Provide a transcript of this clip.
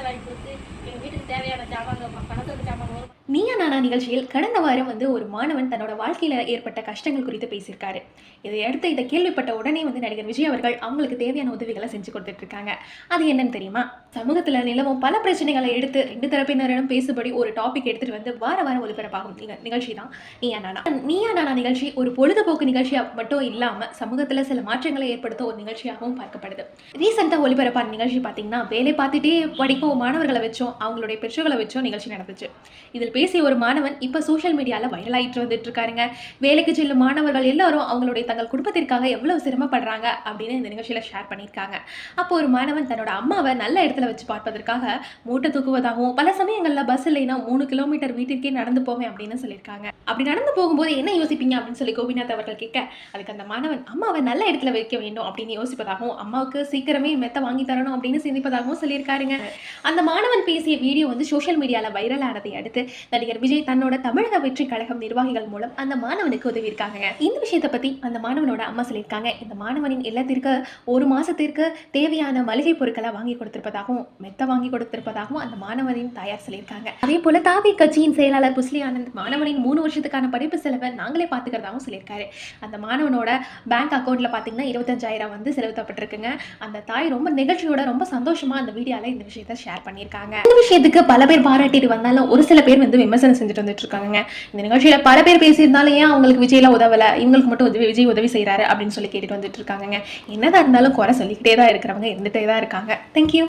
வாய்ப்பு வாங்கி கொடுத்து எங்கள் வீட்டுக்கு தேவையான ஜாமான் பணத்துக்கு ஜாமான் வரும் நீயா நானா நிகழ்ச்சியில் கடந்த வாரம் வந்து ஒரு மாணவன் தன்னோட வாழ்க்கையில் ஏற்பட்ட கஷ்டங்கள் குறித்து பேசியிருக்காரு. இதை அடுத்து இதை கேள்விப்பட்ட உடனே வந்து நடிகர் விஜய் அவர்கள் அவங்களுக்கு தேவையான உதவிகளை செஞ்சு கொடுத்துட்டு இருக்காங்க அது என்னன்னு தெரியுமா? சமூகத்தில் நிலவும் பல பிரச்சனைகளை எடுத்து ரெண்டு தரப்பினரிடம் பேசுபடி ஒரு டாபிக் எடுத்துட்டு வந்து வார வாரம் ஒலிபரப்பாகும் நிகழ்ச்சி தான். நீயா நானா? நீயா நானா நிகழ்ச்சி ஒரு பொழுதுபோக்கு நிகழ்ச்சியாக மட்டும் இல்லாமல் சமூகத்தில் சில மாற்றங்களை ஏற்படுத்த ஒரு நிகழ்ச்சியாகவும் பார்க்கப்படுது. ரீசெண்டாக ஒலிபரப்பான நிகழ்ச்சி பார்த்தீங்கன்னா வேலை பார்த்துட்டே படிக்கும் மாணவர்களை வச்சோம் அவங்களுடைய பெற்றோர்களை வச்சோம் நிகழ்ச்சி நடந்துச்சு. இதில் பேசிய ஒரு மாணவன் இப்போ சோஷியல் மீடியாவில் வைரல் ஆகிட்டு வந்துட்டு இருக்காருங்க வேலைக்கு செல்லும் மாணவர்கள் எல்லாரும் அவங்களுடைய தங்கள் குடும்பத்திற்காக எவ்வளவு சிரமப்படுறாங்க அப்படின்னு இந்த நிகழ்ச்சியில் ஷேர் பண்ணியிருக்காங்க. அப்போ ஒரு மாணவன் தன்னோட அம்மாவை நல்ல இடத்துல வச்சு பார்ப்பதற்காக மூட்டை தூக்குவதாகவும் பல சமயங்களில் பஸ் இல்லைன்னா மூணு கிலோமீட்டர் வீட்டிற்கே நடந்து போவேன் அப்படின்னு சொல்லியிருக்காங்க. அப்படி நடந்து போகும்போது என்ன யோசிப்பீங்க அப்படின்னு சொல்லி கோபிநாத் அவர்கள் கேட்க அதுக்கு அந்த மாணவன் அம்மாவை நல்ல இடத்துல வைக்க வேண்டும் அப்படின்னு யோசிப்பதாகவும் அம்மாவுக்கு சீக்கிரமே மெத்த வாங்கி தரணும் அப்படின்னு சிந்திப்பதாகவும் சொல்லியிருக்காருங்க. அந்த மாணவன் பேசிய வீடியோ வந்து சோஷியல் மீடியாவில் வைரல் ஆனதை அடுத்து நடிகர் விஜய் தன்னோட தமிழக வெற்றி கழகம் நிர்வாகிகள் மூலம் அந்த மாணவனுக்கு உதவியிருக்காங்க. இந்த விஷயத்தை பத்தி அந்த மாணவனோட அம்மா சொல்லியிருக்காங்க. இந்த மாணவனின் இல்லத்திற்கு ஒரு மாசத்திற்கு தேவையான மளிகை பொருட்களை வாங்கி கொடுத்திருப்பதாகவும் மெத்த வாங்கி கொடுத்திருப்பதாகவும் அந்த மாணவனின் தாயார் சொல்லியிருக்காங்க. அதே போல தாவி கட்சியின் செயலாளர் புஸ்லி ஆனந்த் மாணவனின் மூணு வருஷத்துக்கான படிப்பு செலவை நாங்களே பார்த்துக்கிறதாகவும் சொல்லியிருக்காரு. அந்த மாணவனோட பேங்க் அக்கௌண்ட்ல பார்த்தீங்கன்னா இருபத்தஞ்சாயிரம் வந்து செலுத்தப்பட்டிருக்குங்க. அந்த தாய் ரொம்ப நிகழ்ச்சியோட ரொம்ப சந்தோஷமா அந்த வீடியோல இந்த விஷயத்த ஷேர் பண்ணியிருக்காங்க. இந்த விஷயத்துக்கு பல பேர் பாராட்டிட்டு வந்தாலும் ஒரு சில பேர் வந்து விமர்சனம் செஞ்சுட்டு வந்துட்டு இருக்காங்க இந்த நிகழ்ச்சியில பல பேர் பேசியிருந்தாலும் ஏன் அவங்களுக்கு விஜய்லாம் உதவல? இவங்களுக்கு மட்டும் உதவி விஜய் உதவி செய்றாரு அப்படின்னு சொல்லி கேட்டுட்டு வந்துட்டு இருக்காங்க என்னதான் இருந்தாலும் குறை சொல்லிக்கிட்டே தான் இருக்கிறவங்க இருந்துட்டே தான் இருக்காங்க. தேங்க்யூ